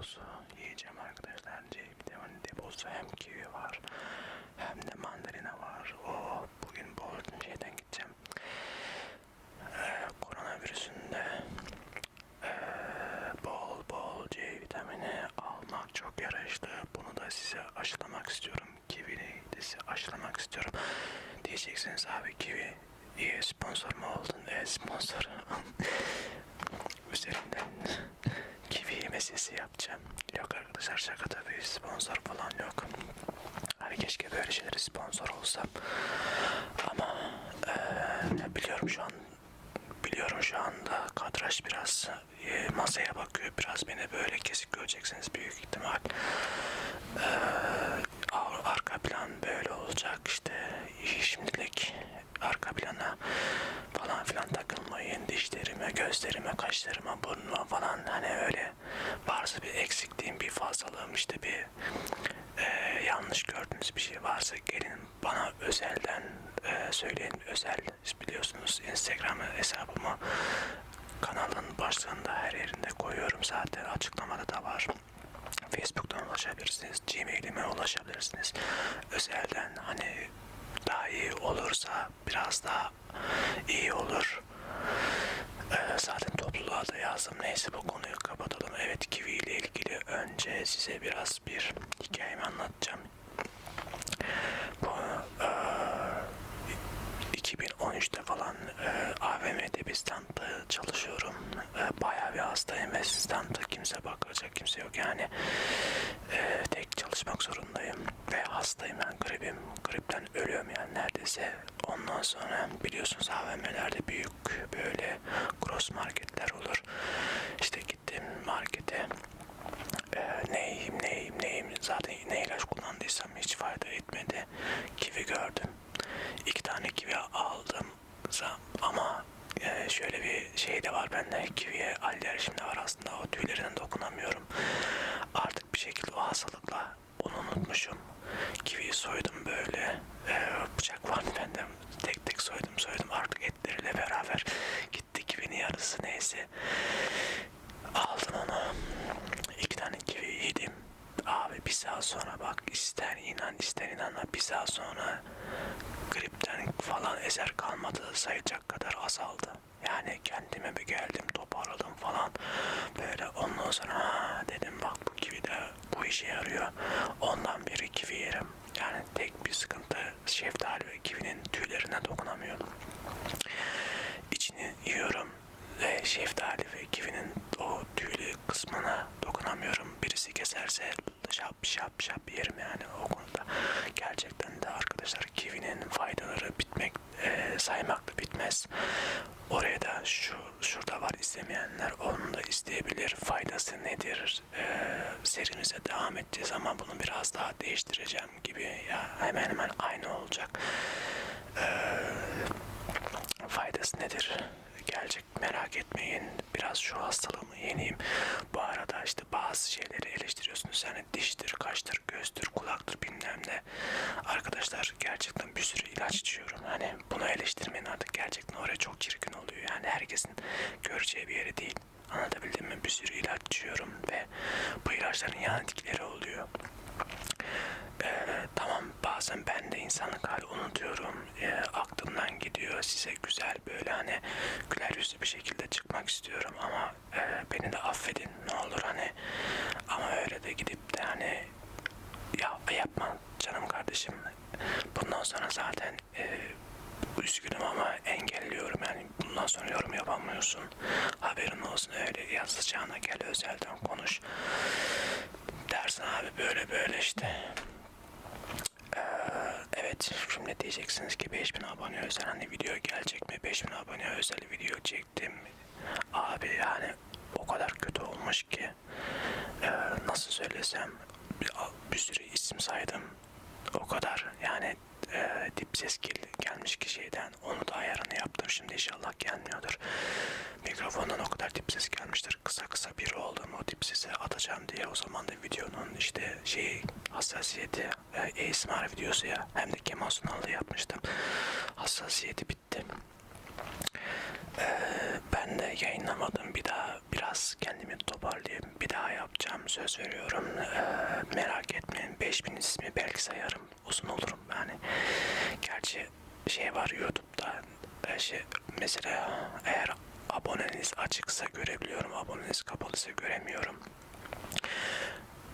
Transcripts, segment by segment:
deposu yiyeceğim arkadaşlar. C vitamini deposu hem kivi var hem de mandalina var. Oh, bugün bol şeyden gideceğim. Ee, koronavirüsünde ee, bol bol C vitamini almak çok yarayışlı. Bunu da size aşılamak istiyorum. Kivi'yi de size aşılamak istiyorum. Diyeceksiniz abi Kivi iyi sponsor mu oldun? Evet sponsor. Üzerinden Kivi yemesisi yapacağım. Yok arkadaşlar şaka tabii sponsor falan yok. Hani keşke böyle şeyleri sponsor olsam. Ama eee, biliyorum şu an biliyorum şu anda kadraj biraz e, masaya bakıyor. Biraz beni böyle kesik göreceksiniz büyük ihtimal. Ar- arka plan böyle olacak işte şimdilik arka plana falan filan takılmayın dişlerime, gözlerime, kaşlarıma, burnuma falan hani öyle varsa bir eksikliğim, bir fazlalığım işte bir e, yanlış gördüğünüz bir şey varsa gelin bana özelden e, söyleyin özel biliyorsunuz Instagram hesabımı kanalın başlığında her yerinde koyuyorum zaten açıklamada da var. Facebook'tan ulaşabilirsiniz, Gmail'ime ulaşabilirsiniz. Özelden hani daha iyi olursa biraz daha iyi olur. Ee, zaten topluluğa da yazdım. Neyse bu konuyu kapatalım. Evet Kiwi ile ilgili önce size biraz bir hikayemi anlatacağım. Bu eee 2013'te falan e, AVM'de bir standta çalışıyorum. E, bayağı bir hastayım ve standta kimse bakacak kimse yok yani. E, tek çalışmak zorundayım ve hastayım ben gripim. Gripten ölüyorum yani neredeyse. Ondan sonra biliyorsunuz AVM'lerde büyük böyle cross marketler olur. İşte gittim markete özelden konuş. Dersin abi böyle böyle işte. Ee, evet şimdi diyeceksiniz ki 5000 abone özel hani video gelecek mi 5000 abone özel video çektim abi yani o kadar kötü olmuş ki ee, nasıl söylesem bir, bir sürü isim saydım o kadar yani e, dip ses gel, gelmiş ki şeyden onu da ayarını yaptım. Şimdi inşallah gelmiyordur. Mikrofondan o kadar dip ses gelmiştir. Kısa kısa bir oldum o dip sesi atacağım diye. O zaman da videonun işte şey hassasiyeti e, ASMR videosu ya. Hem de Kemal Sunal'da yapmıştım. Hassasiyeti bitti. Ee, ben de yayınlamadım bir daha biraz kendimi toparlayayım. Bir daha yapacağım söz veriyorum. Ee, merak etmeyin 5000 ismi belki sayarım. Uzun olurum yani. Gerçi şey var YouTube'da şey, mesela eğer aboneniz açıksa görebiliyorum. Aboneniz kapalıysa göremiyorum.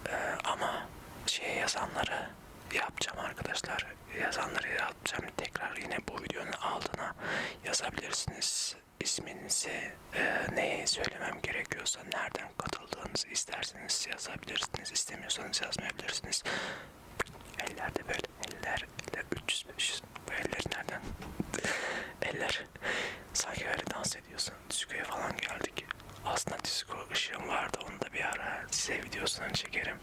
Ee, ama şey yazanları yapacağım arkadaşlar. Yazanları yapacağım. Tekrar yine bu videonun altına yazabilirsiniz. İsminizi, e, neyi söylemem gerekiyorsa, nereden katıldığınızı isterseniz yazabilirsiniz. İstemiyorsanız yazmayabilirsiniz. Ellerde böyle, eller, eller 300 500 bu eller nereden? eller sanki öyle dans ediyorsun. Diskoya falan geldik. Aslında disco ışığım vardı. Onu size videosunu çekerim.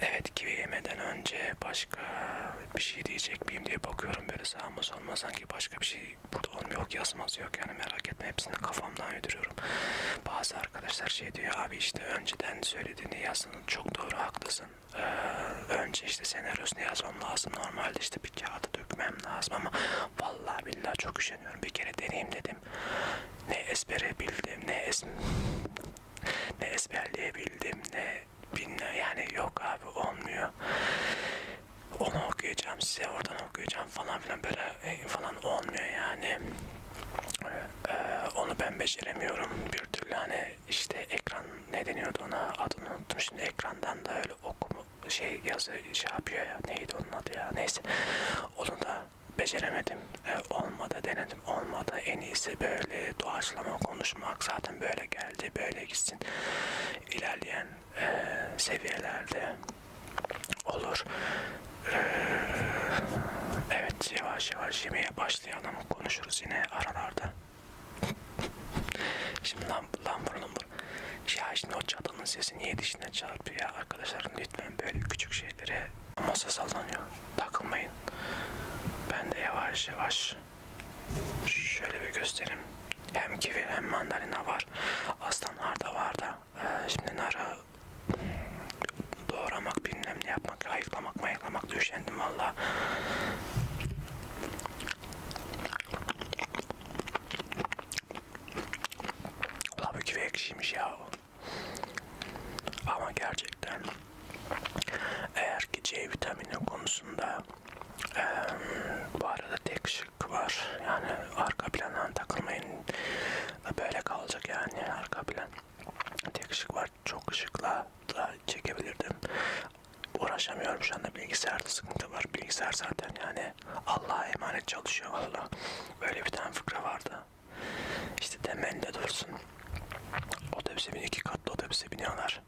Evet kivi yemeden önce başka bir şey diyecek miyim diye bakıyorum böyle sağıma soluma sanki başka bir şey burada olmuyor yok yazmaz yok yani merak etme hepsini kafamdan uyduruyorum. Bazı arkadaşlar şey diyor abi işte önceden söylediğini yazın çok doğru haklısın. Ee, önce işte senaryosunu yazmam lazım normalde işte bir kağıda dökmem lazım ama vallahi billahi çok üşeniyorum bir kere deneyeyim dedim. Ne espri bildim ne es ne ezberleyebildim ne bilmem yani yok abi olmuyor. Onu okuyacağım size oradan okuyacağım falan filan. Böyle e, falan olmuyor yani. Ee, onu ben beceremiyorum. Bir türlü hani işte ekran ne deniyordu ona adını unuttum. Şimdi ekrandan da öyle okuma şey yazı şey yapıyor ya neydi onun adı ya? Neyse. Onu da beceremedim. Ee, olmadı denedim. Olmadı. En iyisi böyle doğaçlama konuşmak zaten böyle geldi böyle gitsin. İlerleyen e, seviyelerde olur. Ee, evet yavaş yavaş yemeye başlayalım. Konuşuruz yine aralarda. Şimdi lan, lan burun bur. Ya şimdi o çatının sesi niye dişine çarpıyor ya? Arkadaşlar lütfen böyle küçük şeylere masa sallanıyor. Takılmayın. Ben de yavaş yavaş şöyle bir göstereyim. Hem kivi hem mandalina var. Aslanlar da var da. Ee, şimdi nara doğramak bilmem ne yapmak, ayıklamak mayıklamak düşendim valla. Ulan bu kivi ekşiymiş ya. Ama gerçekten eğer ki C vitamini konusunda eee, bu arada tek şık var. Yani arka plandan takılmayın. Böyle kalacak yani arka plan. Tek ışık var. Çok ışıkla da çekebilirdim. Uğraşamıyorum şu anda bilgisayarda sıkıntı var. Bilgisayar zaten yani Allah'a emanet çalışıyor valla. Böyle bir tane fıkra vardı. İşte temelinde dursun. Otobüse bin iki katlı otobüse biniyorlar.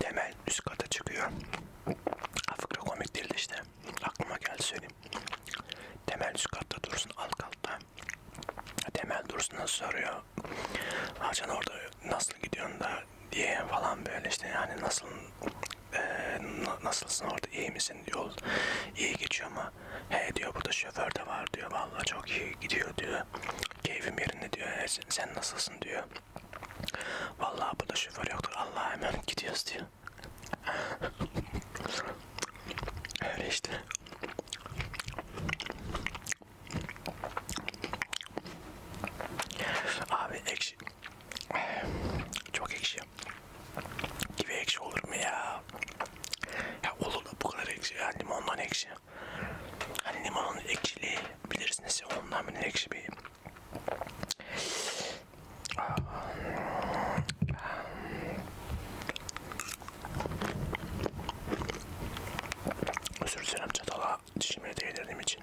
Temel üst kata çıkıyor. Ha, fıkra komik değildi işte. Aklıma geldi söyleyeyim. Temel üst katta dursun alt katta. Temel dursun soruyor. Hacan orada nasıl gidiyorsun da diye falan böyle işte yani nasıl e, na- nasılsın orada iyi misin yol iyi geçiyor mu he diyor burada şoför de var diyor vallahi çok iyi gidiyor diyor keyfim yerinde diyor "E, sen, sen nasılsın diyor vallahi burada şoför yoktur Allah'a emanet gidiyoruz diyor öyle işte abi ekşi çok ekşi gibi ekşi olur mu ya? Ya olur da bu kadar ekşi. Ya limondan ekşi. Hani limonun ekşiliği bilirsiniz ya ondan bile ekşi bir. Özür dilerim çatala dişime değdirdiğim için.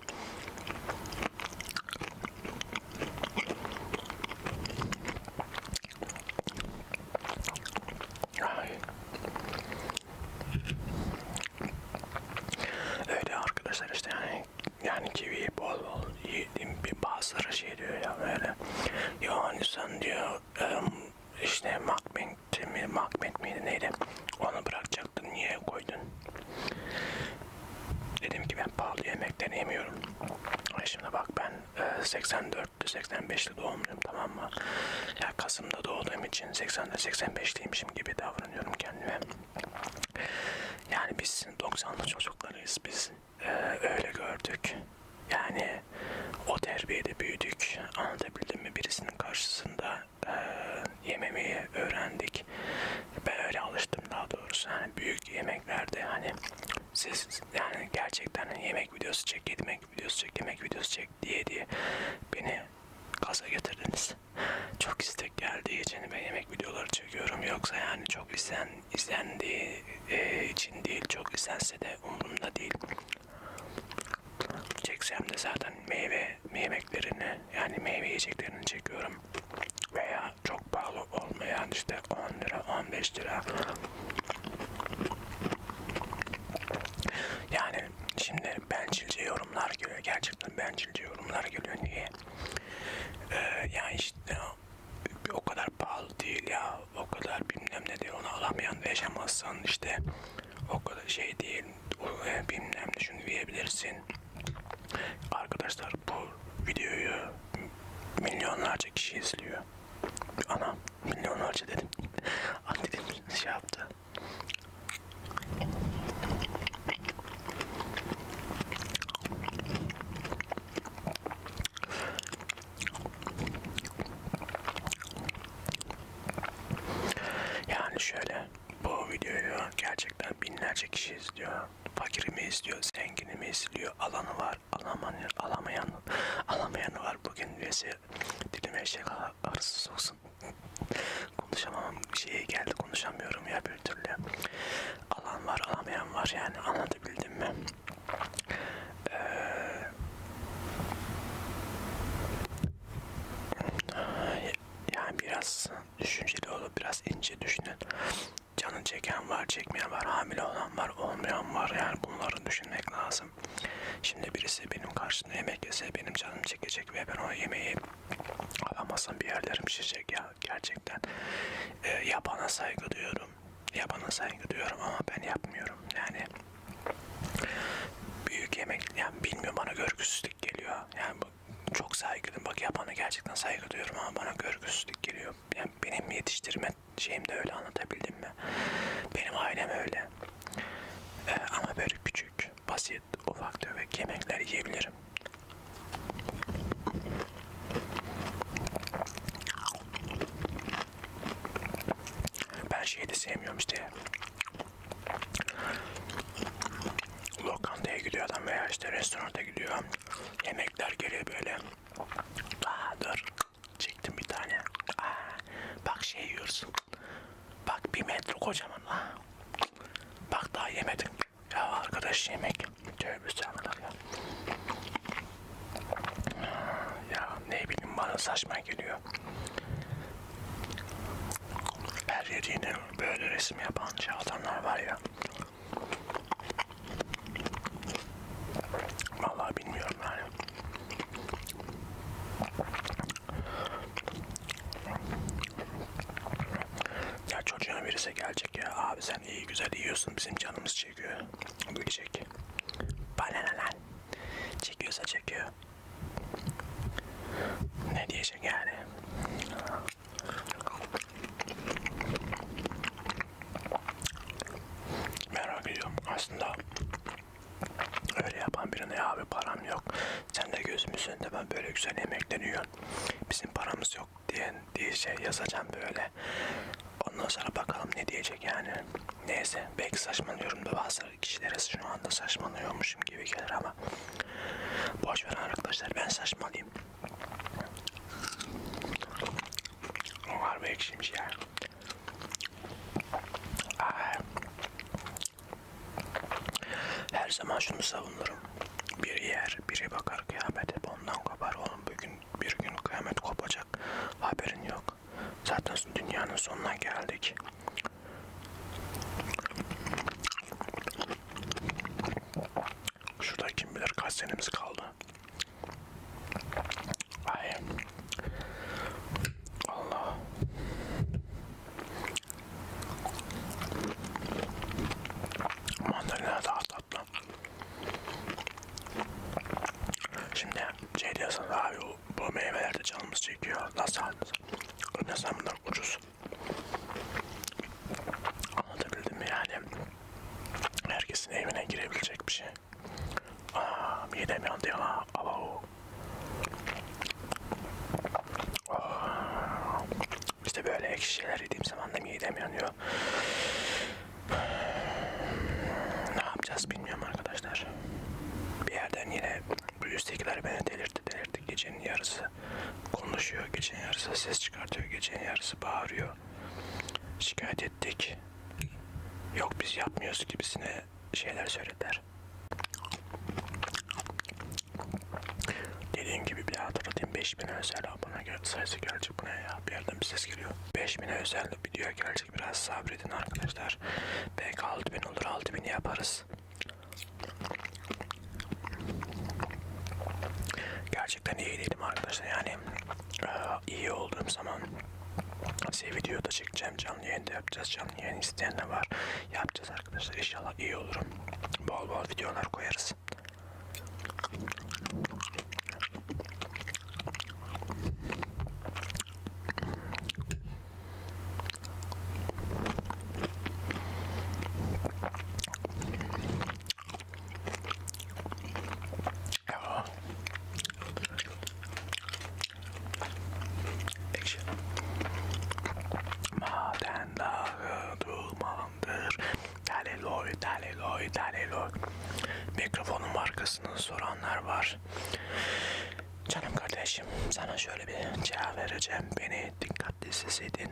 Ay. Öyle arkadaşlar işte yani yani kivi bol bol yedim bir bazıları şey diyor ya böyle sen diyor işte Macbeth mi Macbeth miydi neydi onu bırakacaktın niye koydun dedim ki ben pahalı yemekten yemiyorum Ay şimdi bak ben e, 84'lü 85'li doğumluyum tamam mı ya Kasım'da doğduğum için 80'de 85'liymişim gibi davranıyorum kendime yani biz 90'lı çocuklarıyız biz. Ee, öyle gördük. Yani o terbiyede büyüdük. Anlatabildim Birisinin karşısında eee yememeyi öğrendik. Ben öyle alıştım daha doğrusu. Yani büyük yemeklerde hani siz yani gerçekten hani yemek videosu çek, yemek videosu çek, yemek videosu çek diye diye beni gaza getirdiniz. Çok istek geldiği için ben yemek videoları çekiyorum. Yoksa yani çok izlen, izlendiği e, için değil, çok izlense de umurumda değil. Çeksem de zaten meyve yemeklerini yani meyve yiyeceklerini çekiyorum. Veya çok pahalı olmayan işte 10 lira, 15 lira. Yani şimdi bencilce yorumlar geliyor. Gerçekten bencilce yorumlar geliyor. Niye? Ee, yani işte o kadar pahalı değil ya. O kadar bilmem ne diyor. Onu alamayan da yaşamazsan işte o kadar şey değil. O, e, bilmem ne şunu diyebilirsin. Arkadaşlar bu videoyu milyonlarca kişi izliyor. Ana milyonlarca dedim. Annedim şey yaptı. Yani şöyle bu videoyu gerçekten binlerce kişi izliyor. Fakiri mi izliyor, zengini mi izliyor, alanı var, alamayan, alamayan, alamayanı var. Bugün üyesi dilime eşek arısı soksun. Konuşamam, bir şeye geldi konuşamıyorum ya bir türlü. Alan var, alamayan var yani anlatabildim mi? Yani biraz düşünceli olup biraz ince düşünün. Canın çeken var, çekmeyen var, hamile olan var, olmayan var. Yani bunları düşünmek lazım. Şimdi birisi benim karşımda yemek yese benim canım çekecek ve ben o yemeği alamazsam bir yerlerim şişecek ya gerçekten. Ee, yapana saygı duyuyorum. Yapana saygı duyuyorum ama ben yapmıyorum. Yani büyük yemek yani bilmiyorum bana görgüsüzlük geliyor. Yani çok saygılıyım. Bak yapana gerçekten saygı duyuyorum ama bana görgüsüzlük geliyor. Yani benim yetiştirme şeyim de öyle anlatabildim mi? Benim ailem öyle. Ee, ama böyle küçük, basit, ufak tefek yemekler yiyebilirim. Ben şeyi de sevmiyorum işte. Lokantaya gidiyor adam veya işte restoranta gidiyor. Yemekler geliyor böyle. Aa dur. Çektim bir tane. Aa, bak şey yiyorsun. Bak bir metre kocaman ha. Bak daha yemedin. Ya arkadaş yemek. Tövbe estağfurullah ya. Ya ne bileyim bana saçma geliyor. Her yediğine böyle resim yapan şey adamlar var ya. Vallahi bilmiyorum yani. Ya birisi gelecek ya abi sen iyi güzel yiyorsun bizim canımız çekiyor. Diyecek. Bana ne lan? Çekiyorsa çekiyor. Ne diyecek yani? Merak ediyorum aslında öyle yapan birine ya abi param yok. Sen de gözümüzün de ben böyle güzel yemekler yiyorsun. Bizim paramız yok diye, diye şey yazacağım böyle. Ondan sonra bakalım ne diyecek yani. Neyse belki saçmalıyorum da bazı kişilere şu anda saçmalıyormuşum gibi gelir ama boş ver arkadaşlar ben saçmalıyım. Ay. Her zaman şunu savunurum. Ne zaman bunlar ucuz. Anlatabildim mi yani? Herkesin evine girebilecek bir şey. Aa, midem yandı ya. Abo. İşte böyle ekşi şeyler yediğim zaman da midem yanıyor. Ne yapacağız bilmiyorum arkadaşlar. Bir yerden yine bu üsttekiler beni delirtti delirtti gecenin yarısı konuşuyor, gecenin yarısı ses çıkartıyor, gecenin yarısı bağırıyor. Şikayet ettik. Yok biz yapmıyoruz gibisine şeyler söylediler. Dediğim gibi bir hatırlatayım. 5000 özel abone sayısı gelecek bu ne ya. Bir yerden bir ses geliyor. 5000 özel video gelecek. Biraz sabredin arkadaşlar. Belki 6000 olur 6000 yaparız gerçekten iyi değilim arkadaşlar. Yani e, iyi olduğum zaman size video da çekeceğim. Canlı yayında yapacağız. Canlı yayın isteyen de var. Yapacağız arkadaşlar. İnşallah iyi olurum. Bol bol videolar koyarız Ya. Ekşi. Maden dağı dumandır. Daleloy, daleloy, daleloy. Mikrofonun markasını soranlar var. Canım kardeşim, sana şöyle bir cevap vereceğim. Beni dikkatli seseydin.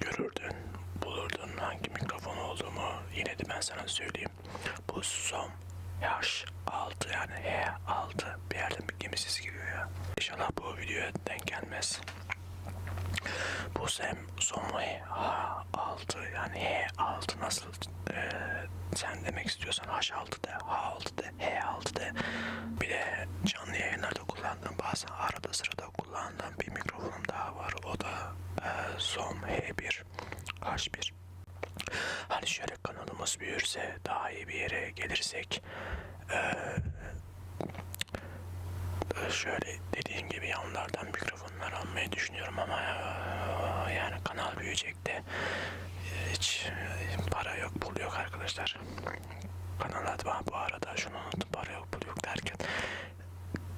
Görürdün, bulurdun hangi mikrofon olduğumu. Yine de ben sana söyleyeyim. Bu son H6 yani H6 bir yerden bir gemi sesi geliyor ya. İnşallah bu videoya denk gelmez. Bu sem sonu H6 yani H6 nasıl e, sen demek istiyorsan H6 de H6 de H6 de bir de canlı yayınlarda kullandığım bazen arada sırada kullandığım bir mikrofonum daha var o da e, Som H1 H1 Hani şöyle kanalımız büyürse daha iyi bir yere gelirsek eee, şöyle dediğim gibi yanlardan mikrofonlar almayı düşünüyorum ama yani kanal büyüyecek de hiç para yok pul yok arkadaşlar. Kanal adı var bu arada şunu unuttum para yok pul yok derken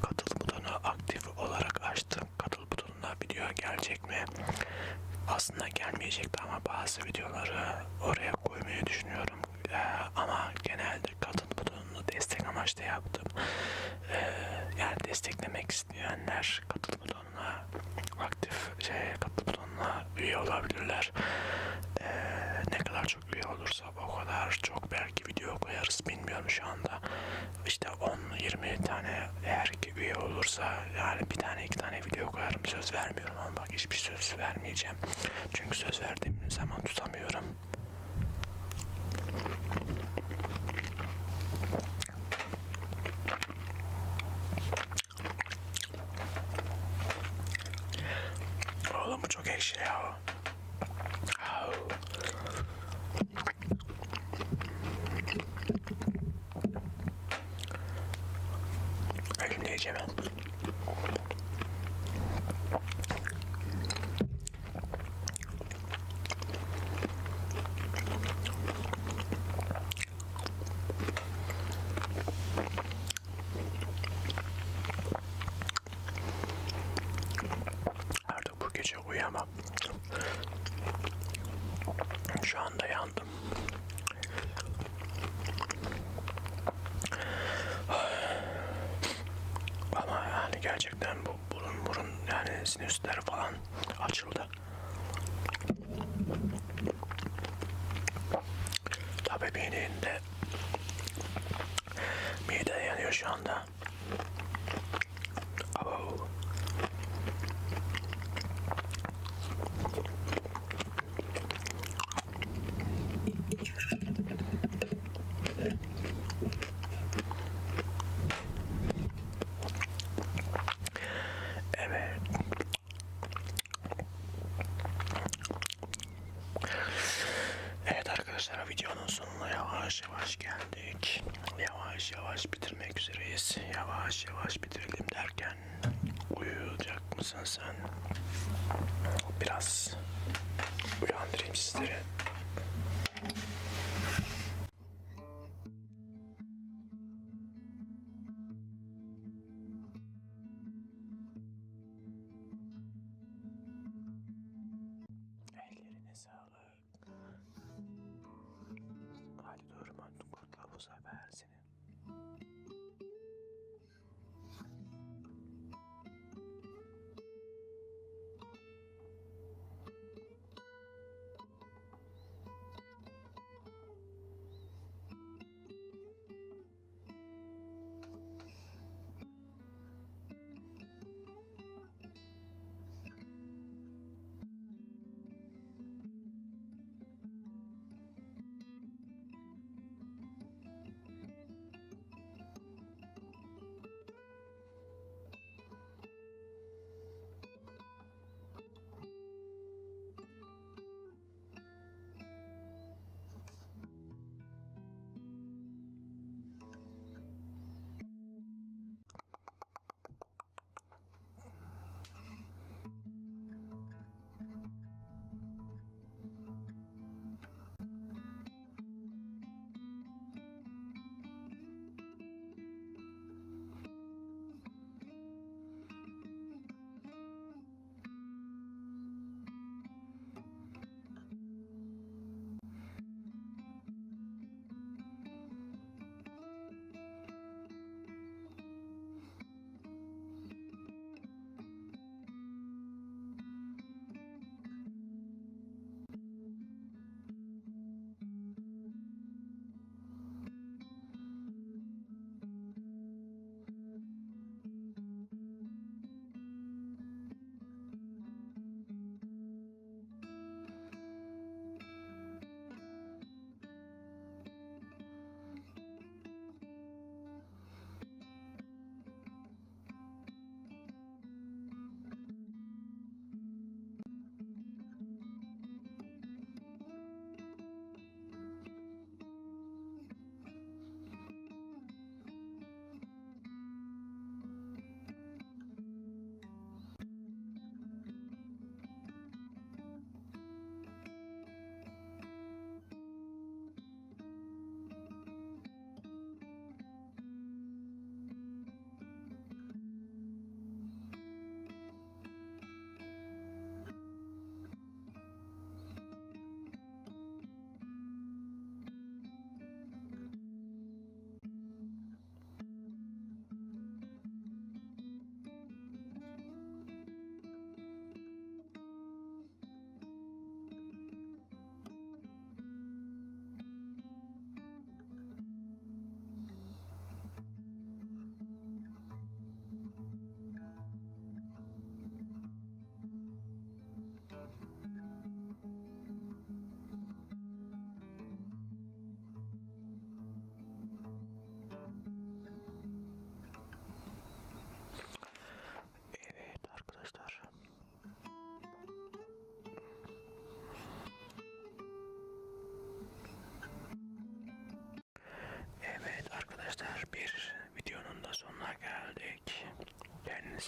katıl butonu aktif olarak açtım. Katıl butonuna video gelecek mi? Aslında gelmeyecekti ama bazı videoları oraya koymayı düşünüyorum. Ee, ama genelde katıl butonunu destek amaçlı yaptım. Ee, yani desteklemek isteyenler katıl butonuna aktif şey katıl butonuna üye olabilirler. Ee, ne kadar çok üye olursa o kadar çok belki video koyarız bilmiyorum şu anda. İşte 10-20 tane eğer ki üye olursa yani bir tane iki tane video koyarım söz vermiyorum ama bak hiçbir söz vermeyeceğim. Çünkü söz verdiğim zaman tutamıyorum. Oğlum bu çok ekşi ya. Au. Elimle yiyeceğim ben. Artık bu gece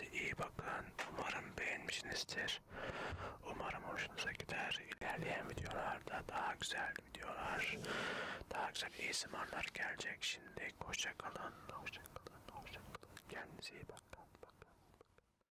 Kendinize iyi bakın. Umarım beğenmişsinizdir. Umarım hoşunuza gider. İlerleyen videolarda daha güzel videolar, daha güzel ASMR'lar gelecek. Şimdi hoşça kalın, hoşça kalın, hoşça kalın. Kendinize iyi bakın.